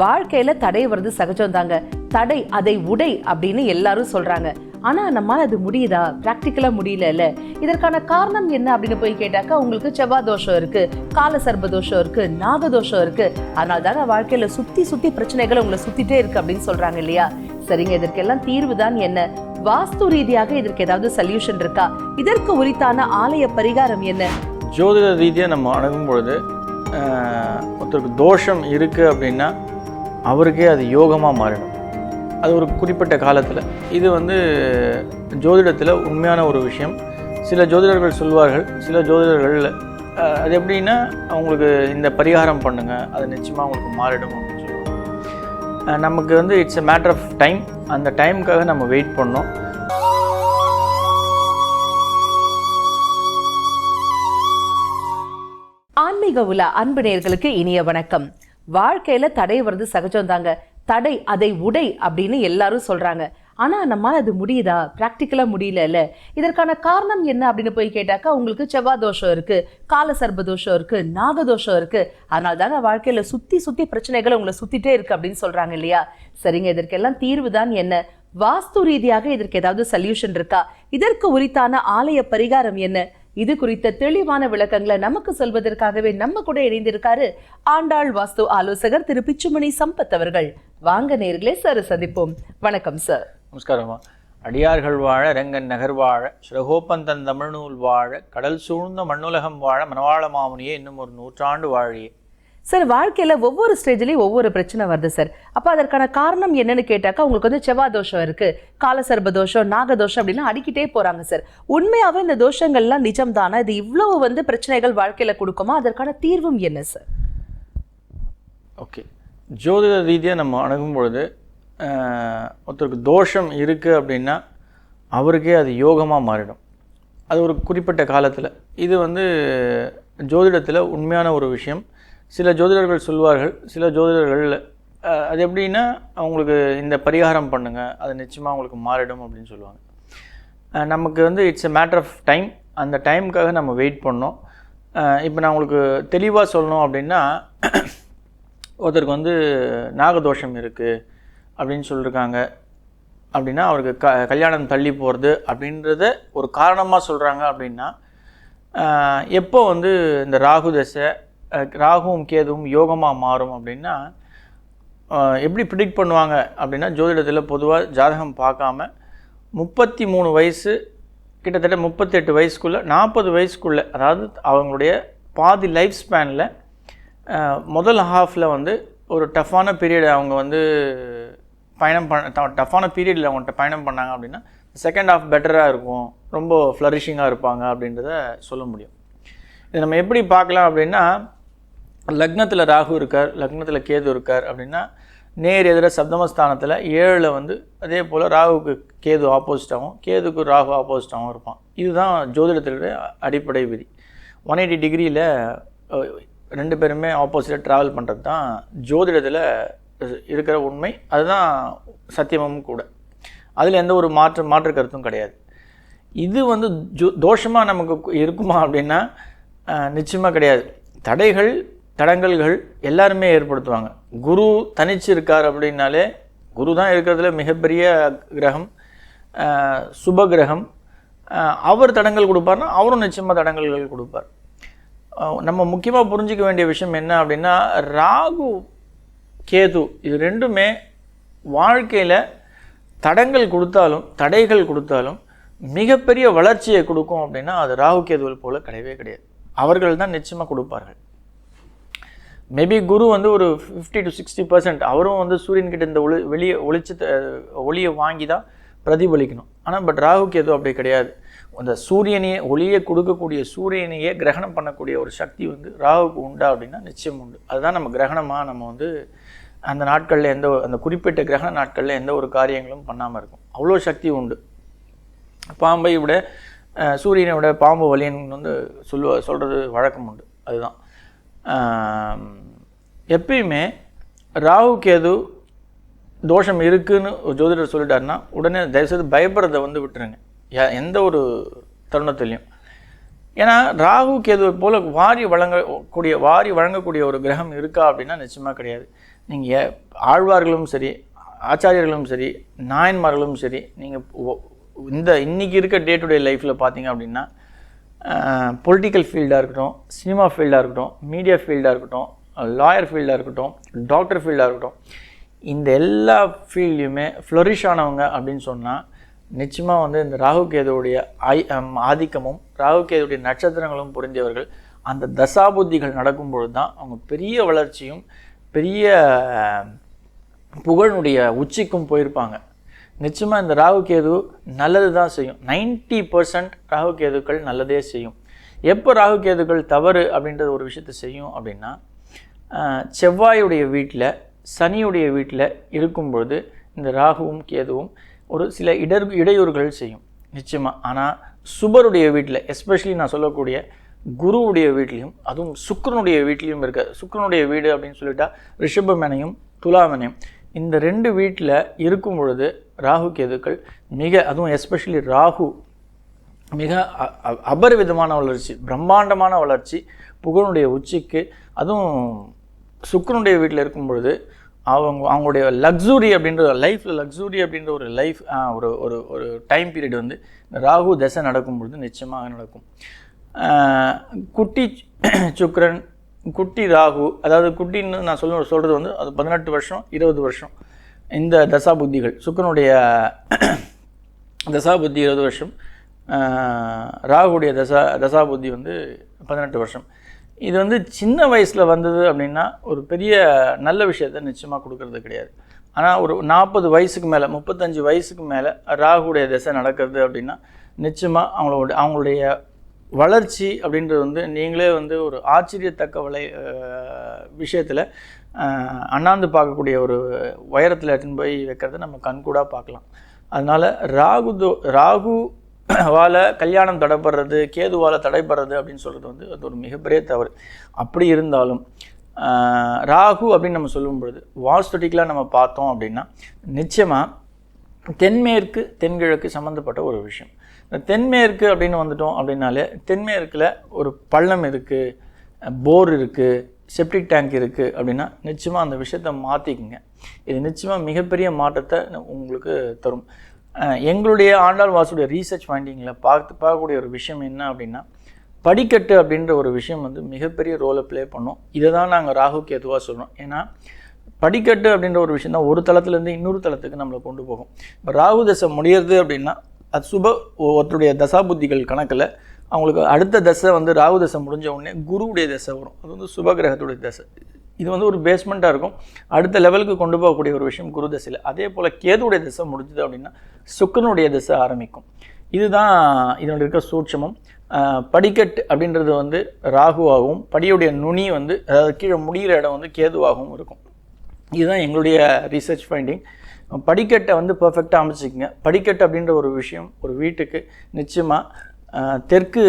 வாழ்க்கையில தடை வருது சகஜம் தாங்க. தடை அதை உடை அப்படின்னு எல்லாரும் சொல்றாங்க. ஆனா நம்மால் அது முடியுதா? பிராக்டிக்கலா முடியல இதற்கான காரணம் என்ன அப்படின்னு போய் கேட்டாக்கா உங்களுக்கு செவ்வாய் தோஷம் இருக்கு கால சர்ப தோஷம் இருக்கு நாக தோஷம் இருக்கு. அதனால தாங்க வாழ்க்கையில சுத்தி சுத்தி பிரச்சனைகள் உங்களை சுத்திட்டே இருக்கு அப்படின்னு சொல்றாங்க இல்லையா? சரிங்க இதற்கெல்லாம் தீர்வு தான் என்ன? வாஸ்து ரீதியாக இதற்கு ஏதாவது சொல்யூஷன் இருக்கா? இதற்கு உரித்தான ஆலய பரிகாரம் என்ன? ஜோதிட ரீதியாக நம்ம அணுகும் பொழுது ஒருத்தருக்கு தோஷம் இருக்குது அப்படின்னா அவருக்கே அது யோகமாக மாறிடும் அது ஒரு குறிப்பிட்ட காலத்தில். இது வந்து ஜோதிடத்தில் உண்மையான ஒரு விஷயம். சில ஜோதிடர்கள் சொல்வார்கள் சில ஜோதிடர்கள் அது எப்படின்னா அவங்களுக்கு இந்த பரிகாரம் பண்ணுங்கள் அது நிச்சயமாக அவங்களுக்கு மாறிடும் அப்படின்னு சொல்லுவாங்க. நமக்கு வந்து it's a matter of time அந்த டைமுக்காக நம்ம வெயிட் பண்ணோம். ஆன்மீக உலா அன்பு நேர்களுக்கு இனிய வணக்கம். வாழ்க்கையில தடை வருது சகஜம் தாங்க. தடை அதை உடை அப்படின்னு எல்லாரும் சொல்றாங்க. ஆனா நம்மால் அது முடியுதா? பிராக்டிக்கலா முடியல இதற்கான காரணம் என்ன அப்படின்னு போய் கேட்டாக்கா உங்களுக்கு செவ்வாய் தோஷம் இருக்கு கால சர்ப தோஷம் இருக்கு நாக தோஷம் இருக்கு. அதனால தாங்க வாழ்க்கையில சுத்தி சுத்தி பிரச்சனைகள் உங்களை சுத்திட்டே இருக்கு அப்படின்னு சொல்றாங்க இல்லையா? சரிங்க இதற்கெல்லாம் தீர்வு தான் என்ன? வாஸ்து ரீதியாக இதற்கு ஏதாவது சொல்யூஷன் இருக்கா? இதற்கு உரித்தான ஆலய பரிகாரம் என்ன? இது குறித்த தெளிவான விளக்கங்களை நமக்கு சொல்வதற்காகவே நம்ம கூட இணைந்திருக்காரு ஆண்டாள் வாஸ்து ஆலோசகர் திரு பிச்சுமணி சம்பத் அவர்கள். வாங்க நேர்களே சார் சந்திப்போம். வணக்கம் சார் நமஸ்காரமா அடியார்கள் வாழ ரங்கன் நகர் வாழ சிறகோப்பந்தன் தமிழ்நூல் வாழ கடல் சூழ்ந்த மண்ணுலகம் வாழ மனவாள மாமுனியே இன்னும் ஒரு நூற்றாண்டு வாழியே சார் வாழ்க்கையில் ஒவ்வொரு ஸ்டேஜ்லேயும் ஒவ்வொரு பிரச்சனை வருது சார். அப்போ அதற்கான காரணம் என்னன்னு கேட்டாக்கா உங்களுக்கு வந்து செவ்வாய் தோஷம் இருக்குது காலசர்ப தோஷம் நாகதோஷம் அப்படின்னு அடிக்கிட்டே போகிறாங்க சார். உண்மையாகவே இந்த தோஷங்கள்லாம் நிஜம்தானா? இது இவ்வளவு வந்து பிரச்சனைகள் வாழ்க்கையில் கொடுக்குமா? அதற்கான தீர்வும் என்ன சார்? ஓகே. ஜோதிட ரீதியாக நம்ம அணுகும் பொழுது ஒருத்தருக்கு தோஷம் இருக்குது அப்படின்னா அவருக்கே அது யோகமாக மாறிடும். அது ஒரு குறிப்பிட்ட காலத்தில். இது வந்து ஜோதிடத்தில் உண்மையான ஒரு விஷயம். சில ஜோதிடர்கள் சொல்வார்கள் சில ஜோதிடர்கள் அது எப்படின்னா அவங்களுக்கு இந்த பரிகாரம் பண்ணுங்கள் அது நிச்சயமாக அவங்களுக்கு மாறிடும் அப்படின்னு சொல்லுவாங்க. நமக்கு வந்து it's a matter of time அந்த டைமுக்காக நம்ம வெயிட் பண்ணோம் இப்போ நான் உங்களுக்கு தெளிவாக சொல்லணும் அப்படின்னா ஒருத்தருக்கு வந்து நாகதோஷம் இருக்குது அப்படின்னு சொல்லியிருக்காங்க அப்படின்னா அவருக்கு க கல்யாணம் தள்ளி போகிறது அப்படின்றத ஒரு காரணமாக சொல்கிறாங்க அப்படின்னா எப்போ வந்து இந்த ராகு தசை ராகுவும் கேதுவும் யோகமாக மாறும் அப்படின்னா எப்படி ப்ரிடிக்ட் பண்ணுவாங்க அப்படின்னா ஜோதிடத்தில் பொதுவாக ஜாதகம் பார்க்காம முப்பத்தி மூணு வயசு கிட்டத்தட்ட முப்பத்தெட்டு வயசுக்குள்ளே நாற்பது வயசுக்குள்ளே அதாவது அவங்களுடைய பாதி லைஃப் ஸ்பேனில் முதல் ஹாஃபில் வந்து ஒரு டஃப்பான பீரியட் அவங்க வந்து பயணம் பண்ண டஃப்பான பீரியடில் அவங்கள்ட்ட பயணம் பண்ணாங்க அப்படின்னா செகண்ட் ஹாஃப் பெட்டராக இருக்கும் ரொம்ப ஃப்ளரிஷிங்காக இருப்பாங்க அப்படின்றத சொல்ல முடியும். இது நம்ம எப்படி பார்க்கலாம் அப்படின்னா லக்னத்தில் ராகு இருக்கார் லக்னத்தில் கேது இருக்கார் அப்படின்னா நேர் எதிர சப்தமஸ்தானத்தில் ஏழில் வந்து அதே போல் ராகுக்கு கேது ஆப்போசிட்டாகவும் கேதுக்கு ராகு ஆப்போசிட்டாகவும் இருப்பான். இதுதான் ஜோதிடத்தினுடைய அடிப்படை விதி. ஒன் எயிட்டி டிகிரியில் ரெண்டு பேருமே ஆப்போசிட்டாக ட்ராவல் பண்ணுறது தான் ஜோதிடத்தில் இருக்கிற உண்மை. அதுதான் சத்தியமும் கூட. அதில் எந்த ஒரு மாற்று மாற்று கருத்தும் கிடையாது. இது வந்து ஜோ தோஷமாக நமக்கு இருக்குமா அப்படின்னா நிச்சயமாக கிடையாது. தடைகள் தடங்கல்கள் எல்லாருமே ஏற்படுத்துவாங்க. குரு தனிச்சு இருக்கார் அப்படின்னாலே குரு தான் இருக்கிறதுல மிகப்பெரிய கிரகம் சுப கிரகம். அவர் தடங்கள் கொடுப்பார்னா அவரும் நிச்சயமாக தடங்கல்கள் கொடுப்பார். நம்ம முக்கியமாக புரிஞ்சிக்க வேண்டிய விஷயம் என்ன அப்படின்னா ராகு கேது இது ரெண்டுமே வாழ்க்கையில் தடங்கள் கொடுத்தாலும் தடைகள் கொடுத்தாலும் மிகப்பெரிய வளர்ச்சியை கொடுக்கும் அப்படின்னா அது ராகு கேதுவல் போல் கிடையவே கிடையாது. அவர்கள் தான் நிச்சயமாக கொடுப்பார்கள். மேபி குரு வந்து ஒரு ஃபிஃப்டி டு சிக்ஸ்டி பர்சன்ட் அவரும் வந்து சூரியன்கிட்ட இந்த ஒளி வெளியே ஒளிச்சத்தை ஒளியை வாங்கி தான் பிரதிபலிக்கணும். ஆனால் பட் ராகுக்கு எதுவும் அப்படி கிடையாது. அந்த சூரியனையே ஒளியை கொடுக்கக்கூடிய சூரியனையே கிரகணம் பண்ணக்கூடிய ஒரு சக்தி வந்து ராகுக்கு உண்டா அப்படின்னா நிச்சயம் உண்டு. அதுதான் நம்ம கிரகணமாக நம்ம வந்து அந்த நாட்களில் எந்த ஒரு- அந்த குறிப்பிட்ட கிரகண நாட்களில் எந்த ஒரு காரியங்களும் பண்ணாமல் இருக்கும். அவ்வளோ சக்தி உண்டு. பாம்பை விட சூரியனை விட பாம்பு வலியன் வந்து சொல்லுவ சொல்கிறது வழக்கம் உண்டு. அதுதான். எப்பயுமே ராகு கேது தோஷம் இருக்குன்னு ஒரு ஜோதிடர் சொல்லிட்டாருன்னா உடனே தயவுசெய்து பயப்படுறதை வந்து விட்டுருங்க. எந்த ஒரு தருணத்துலையும். ஏன்னா ராகு கேதுவை போல் வாரி வழங்கக்கூடிய வாரி வழங்கக்கூடிய ஒரு கிரகம் இருக்கா அப்படின்னா நிச்சயமாக கிடையாது. நீங்கள் ஆழ்வார்களும் சரி ஆச்சாரியர்களும் சரி நாயன்மார்களும் சரி நீங்கள் இந்த இன்றைக்கி இருக்க டே டு டே லைஃப்பில் பார்த்தீங்க அப்படின்னா பொலிட்டிக்கல் ஃபீல்டாக இருக்கட்டும் சினிமா ஃபீல்டாக இருக்கட்டும் மீடியா ஃபீல்டாக இருக்கட்டும் லாயர் ஃபீல்டாக இருக்கட்டும் டாக்டர் ஃபீல்டாக இருக்கட்டும் இந்த எல்லா ஃபீல்டையுமே ஃப்ளரிஷ் ஆனவங்க அப்படின்னு சொன்னால் நிச்சயமாக வந்து இந்த ராகு கேதுவுடைய ஐ ஆதிக்கமும் ராகு கேதுவுடைய நட்சத்திரங்களும் புரிஞ்சவர்கள் அந்த தசாபுத்திகள் நடக்கும்பொழுது தான் அவங்க பெரிய வளர்ச்சியும் பெரிய புகழுடைய உச்சிக்கும் போயிருப்பாங்க. நிச்சயமாக இந்த ராகு கேது நல்லது தான் செய்யும். நைன்ட்டி பர்சன்ட் ராகு கேதுக்கள் நல்லதே செய்யும். எப்போ ராகு கேதுக்கள் தவறு அப்படின்றது ஒரு விஷயத்தை செய்யும் அப்படின்னா செவ்வாயுடைய வீட்டில் சனியுடைய வீட்டில் இருக்கும்பொழுது இந்த ராகுவும் கேதுவும் ஒரு சில இடர் இடையூறுகள் செய்யும். நிச்சயமாக ஆனால் சுபருடைய வீட்டில் எஸ்பெஷலி நான் சொல்லக்கூடிய குருவுடைய வீட்லேயும் அதுவும் சுக்கரனுடைய வீட்லேயும் இருக்க சுக்கரனுடைய வீடு அப்படின்னு சொல்லிட்டா ரிஷபமனையும் துலாமனையும். இந்த ரெண்டு வீட்டில் இருக்கும் பொழுது ராகு கேதுக்கள் மிக அதுவும் எஸ்பெஷலி ராகு மிக அ- அபரிவிதமான வளர்ச்சி பிரம்மாண்டமான வளர்ச்சி புகழுடைய உச்சிக்கு அதுவும் சுக்கரனுடைய வீட்டில் இருக்கும் பொழுது அவங்க அவங்களுடைய லக்ஸுரி அப்படின்ற லைஃப்பில் லக்ஸுரி அப்படின்ற ஒரு லைஃப் ஒரு ஒரு ஒரு டைம் பீரியட் வந்து ராகு தசை நடக்கும் பொழுது நிச்சயமாக நடக்கும். குட்டி சுக்கரன் குட்டி ராகு அதாவது குட்டின்னு நான் சொல்ல சொல்கிறது வந்து அது பதினெட்டு வருஷம் இருபது வருஷம். இந்த தசா புத்திகள் சுக்கனுடைய தசா புத்தி இருபது வருஷம் ராகுடைய தசா தசா புத்தி வந்து பதினெட்டு வருஷம். இது வந்து சின்ன வயசில் வந்தது அப்படின்னா ஒரு பெரிய நல்ல விஷயத்த நிச்சயமாக கொடுக்கறது கிடையாது. ஆனால் ஒரு நாற்பது வயசுக்கு மேலே முப்பத்தஞ்சு வயசுக்கு மேலே ராகுடைய தசை நடக்கிறது அப்படின்னா நிச்சயமாக அவங்களோட அவங்களுடைய வளர்ச்சி அப்படின்றது வந்து நீங்களே வந்து ஒரு ஆச்சரியத்தக்க வலை விஷயத்தில் அண்ணாந்து பார்க்கக்கூடிய ஒரு உயரத்தில் எடுத்துன்னு போய் வைக்கிறத நம்ம கண்கூடாக பார்க்கலாம். அதனால் ராகு தோ ராகுவால் கல்யாணம் தடைப்படுறது கேதுவால் தடைப்படுறது அப்படின்னு சொல்கிறது வந்து அது ஒரு மிகப்பெரிய தவறு. அப்படி இருந்தாலும் ராகு அப்படின்னு நம்ம சொல்லும் பொழுது வாஸ்துட்டிக்கலாக நம்ம பார்த்தோம் அப்படின்னா நிச்சயமாக தென்மேற்கு தென்கிழக்கு சம்மந்தப்பட்ட ஒரு விஷயம். இந்த தென்மேற்கு அப்படின்னு வந்துட்டோம் அப்படின்னாலே தென்மேற்கில் ஒரு பள்ளம் இருக்குது போர் இருக்குது செப்டிக் டேங்க் இருக்குது அப்படின்னா நிச்சயமாக அந்த விஷயத்தை மாற்றிக்குங்க இது நிச்சயமாக மிகப்பெரிய மாற்றத்தை உங்களுக்கு தரும். எங்களுடைய ஆண்டாள் வாசுடைய ரீசர்ச் ஃபைண்டிங்கில் பார்த்து பார்க்கக்கூடிய ஒரு விஷயம் என்ன அப்படின்னா படிக்கட்டு அப்படின்ற ஒரு விஷயம் வந்து மிகப்பெரிய ரோலை ப்ளே பண்ணும். இதை தான் நாங்கள் ராகுக்கு எதுவாக சொல்கிறோம் ஏன்னா படிக்கட்டு அப்படின்ற ஒரு விஷயம் தான் ஒரு தளத்துலேருந்து இன்னொரு தளத்துக்கு நம்மளை கொண்டு போகும். இப்போ ராகு தசை முடியறது அப்படின்னா அது சுப ஒருத்தருடைய தசாபுத்திகள் கணக்கில் அவங்களுக்கு அடுத்த தசை வந்து ராகு தசை முடிஞ்ச உடனே குருவுடைய தசை வரும். அது வந்து சுபகிரகத்துடைய தசை. இது வந்து ஒரு பேஸ்மெண்ட்டாக இருக்கும். அடுத்த லெவலுக்கு கொண்டு போகக்கூடிய ஒரு விஷயம் குரு தசையில். அதே போல் கேதுவுடைய தசை முடிஞ்சது அப்படின்னா சுக்கனுடைய தசை ஆரம்பிக்கும். இதுதான் இதனுடைய இருக்க சூட்சமம். படிக்கட்டு அப்படின்றது வந்து ராகுவாகவும் படியுடைய நுனி வந்து அதாவது கீழே முடிகிற இடம் வந்து கேதுவாகவும் இருக்கும். இதுதான் எங்களுடைய ரீசர்ச் ஃபைண்டிங் படிக்கட்டை வந்து பர்ஃபெக்டாக அமைச்சிக்கங்க. படிக்கட்டு அப்படின்ற ஒரு விஷயம் ஒரு வீட்டுக்கு நிச்சயமாக தெற்கு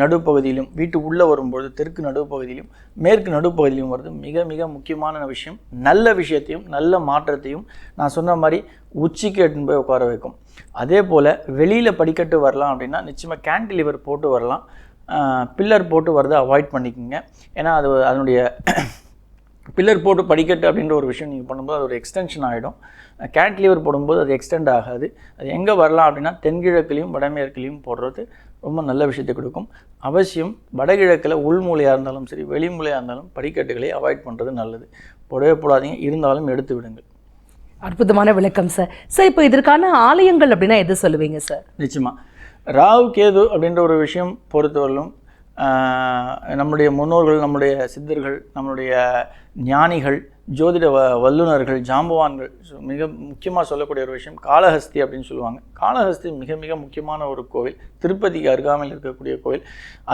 நடுப்பகுதியிலும் வீட்டு உள்ளே வரும்பொழுது தெற்கு நடுப்பகுதியிலும் மேற்கு நடுப்பகுதியிலும் வருது மிக மிக முக்கியமான விஷயம். நல்ல விஷயத்தையும் நல்ல மாற்றத்தையும் நான் சொன்ன மாதிரி உச்சிக்கு எடுத்துன்னு போய் உட்கார வைக்கும். அதே போல் வெளியில் படிக்கட்டு வரலாம் அப்படின்னா நிச்சயமாக கேன்டிலிவர் போட்டு வரலாம். பில்லர் போட்டு வரதை அவாய்ட் பண்ணிக்கோங்க. ஏன்னா அது அதனுடைய பில்லர் போட்டு படிக்கட்டு அப்படின்ற ஒரு விஷயம் நீங்கள் பண்ணும்போது அது ஒரு எக்ஸ்டென்ஷன் ஆகிடும் கேன்டிலிவர் போடும்போது அது எக்ஸ்டெண்ட் ஆகாது. அது எங்கே வரலாம் அப்படின்னா தென்கிழக்குலையும் வடமேற்குலையும் போடுறது ரொம்ப நல்ல விஷயத்தை கொடுக்கும். அவசியம் வடகிழக்கில் உள்மூலையாக இருந்தாலும் சரி வெளிமூலையாக இருந்தாலும் படிக்கட்டுகளை அவாய்ட் பண்ணுறது நல்லது. போடவே போடாதீங்க. இருந்தாலும் எடுத்து விடுங்கள். அற்புதமான விளக்கம் சார் சார் இப்போ இதற்கான ஆலயங்கள் அப்படின்னா எது சொல்லுவீங்க சார் நிச்சயமா. ராகு கேது அப்படின்ற ஒரு விஷயம் பொறுத்தவரையிலும் நம்முடைய முன்னோர்கள் நம்முடைய சித்தர்கள் நம்மளுடைய ஞானிகள் ஜோதிட வ வல்லுநர்கள் ஜாம்பவான்கள் மிக முக்கியமாக சொல்லக்கூடிய ஒரு விஷயம் காளஹஸ்தி அப்படின்னு சொல்லுவாங்க. காளஹஸ்தி மிக மிக முக்கியமான ஒரு கோவில். திருப்பதிக்கு அருகாமையில் இருக்கக்கூடிய கோவில்.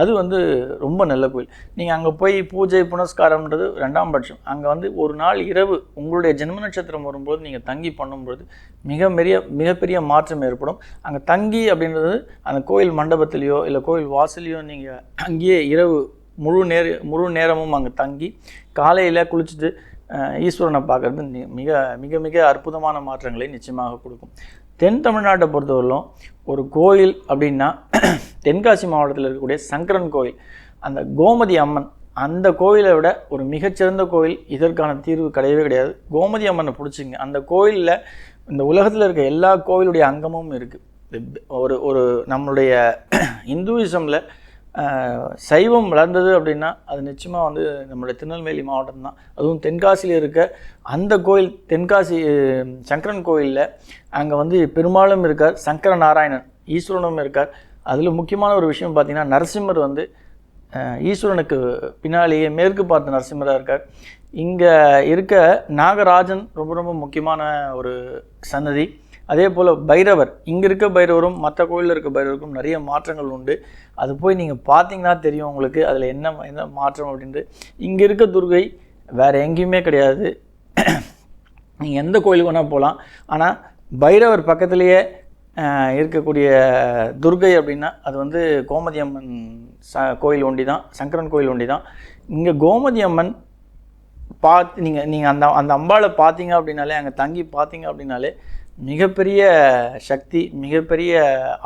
அது வந்து ரொம்ப நல்ல கோவில். நீங்கள் அங்கே போய் பூஜை புனஸ்காரம்ன்றது ரெண்டாம் பட்சம். அங்கே வந்து ஒரு நாள் இரவு உங்களுடைய ஜென்ம நட்சத்திரம் வரும்போது நீங்கள் தங்கி பண்ணும்பொழுது மிக பெரிய மிகப்பெரிய மாற்றம் ஏற்படும். அங்கே தங்கி அப்படின்றது அந்த கோயில் மண்டபத்திலேயோ இல்லை கோயில் வாசல்லையோ நீங்கள் அங்கேயே இரவு முழு நேர முழு நேரமும் அங்கே தங்கி காலையில் குளிச்சுட்டு ஈஸ்வரனை பார்க்குறது மிக மிக மிக அற்புதமான மாற்றங்களை நிச்சயமாக கொடுக்கும். தென் தமிழ்நாட்டை பொறுத்தவரையிலும் ஒரு கோயில் அப்படின்னா தென்காசி மாவட்டத்தில் இருக்கக்கூடிய சங்கரன் கோயில் அந்த கோமதி அம்மன் அந்த கோயிலை விட ஒரு மிகச்சிறந்த கோயில் இதற்கான தீர்வு கிடையவே கிடையாது. கோமதி அம்மனை பிடிச்சிங்க. அந்த கோயிலில் இந்த உலகத்தில் இருக்க எல்லா கோயிலுடைய அங்கமும் இருக்குது ஒரு ஒரு நம்மளுடைய இந்துவிசமில் சைவம் வளர்ந்தது அப்படின்னா அது நிச்சயமாக வந்து நம்மளுடைய திருநெல்வேலி மாவட்டம் தான் அதுவும் தென்காசியில் இருக்க அந்த கோயில் தென்காசி சங்கரன் கோயிலில் அங்கே வந்து பெருமாளும் இருக்கார் சங்கர நாராயணன் ஈஸ்வரனும் இருக்கார். அதில் முக்கியமான ஒரு விஷயம் பார்த்திங்கன்னா நரசிம்மர் வந்து ஈஸ்வரனுக்கு பின்னாலேயே மேற்கு பார்த்த நரசிம்மராக இருக்கார். இங்கே இருக்க நாகராஜன் ரொம்ப ரொம்ப முக்கியமான ஒரு சன்னதி. அதே போல் பைரவர் இங்கே இருக்க பைரவரும் மற்ற கோயிலில் இருக்க பைரவருக்கும் நிறைய மாற்றங்கள் உண்டு. அது போய் நீங்கள் பார்த்தீங்கன்னா தெரியும் உங்களுக்கு அதில் என்ன என்ன மாற்றம் அப்படின்ட்டு. இங்கே இருக்க துர்கை வேறு எங்கேயுமே கிடையாது. நீங்கள் எந்த கோயிலுக்கு வேணால் போகலாம் ஆனால் பைரவர் பக்கத்துலேயே இருக்கக்கூடிய துர்கை அப்படின்னா அது வந்து கோமதி அம்மன் ச கோயில் ஒண்டி தான் சங்கரன் கோயில் ஒண்டி தான் இங்கே கோமதி அம்மன் பார்த்து நீங்கள் நீங்கள் அந்த அந்த அம்பாளை பார்த்தீங்க அப்படின்னாலே அங்கே தங்கி பார்த்தீங்க அப்படின்னாலே மிகப்பெரிய சக்தி மிகப்பெரிய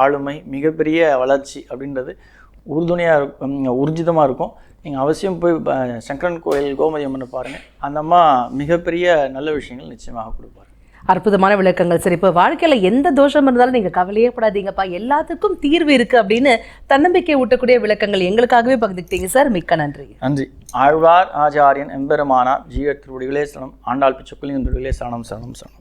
ஆளுமை மிகப்பெரிய வளர்ச்சி அப்படின்றது உறுதுணையாக இருக்கும் ஊர்ஜிதமாக இருக்கும். நீங்கள் அவசியம் போய் சங்கரன் கோயில் கோமதி அம்மனை பாருங்கள் அந்த அம்மா மிகப்பெரிய நல்ல விஷயங்கள் நிச்சயமாக கொடுப்பார். அற்புதமான விளக்கங்கள். சரி இப்போ வாழ்க்கையில எந்த தோஷம் இருந்தாலும் நீங்க கவலையே படாதீங்கப்பா. எல்லாத்துக்கும் தீர்வு இருக்கு அப்படின்னு தன்னம்பிக்கை ஊட்டக்கூடிய விளக்கங்கள் எங்களுக்காகவே பகிர்ந்துக்கிட்டீங்க. சார் மிக்க நன்றி. நன்றி. ஆழ்வார் ஆச்சாரியன் எம்பெருமானார் ஜீவ திருவடிகளே சரணம் ஆண்டாள் பிச்சக்குலிங்க திருவடிகளே சரணம் சரணம் சரணம்.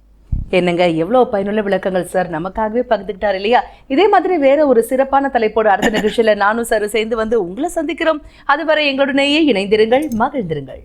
என்னங்க எவ்வளவு பயனுள்ள விளக்கங்கள் சார்? நமக்காகவே பகிர்ந்துக்கிட்டார் இல்லையா? இதே மாதிரி வேற ஒரு சிறப்பான தலைப்போடு அடுத்த நிகழ்ச்சியில நானும் சார் சேர்ந்து வந்து உங்களை சந்திக்கிறோம். அதுவரை எங்களுடனேயே இணைந்திருங்கள் மகிழ்ந்திருங்கள்.